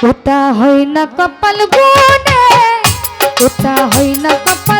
ওটা হয় না কপাল গুনে ওটা হয় না কপাল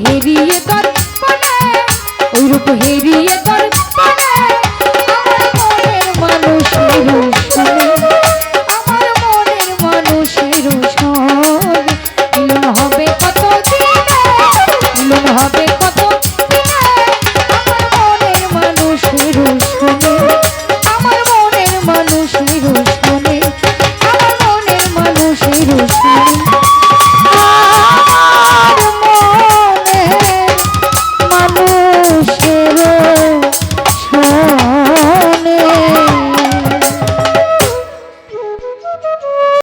হেরিয়ে দর্পণে ওরূপ হেরিয়ে দর্পণে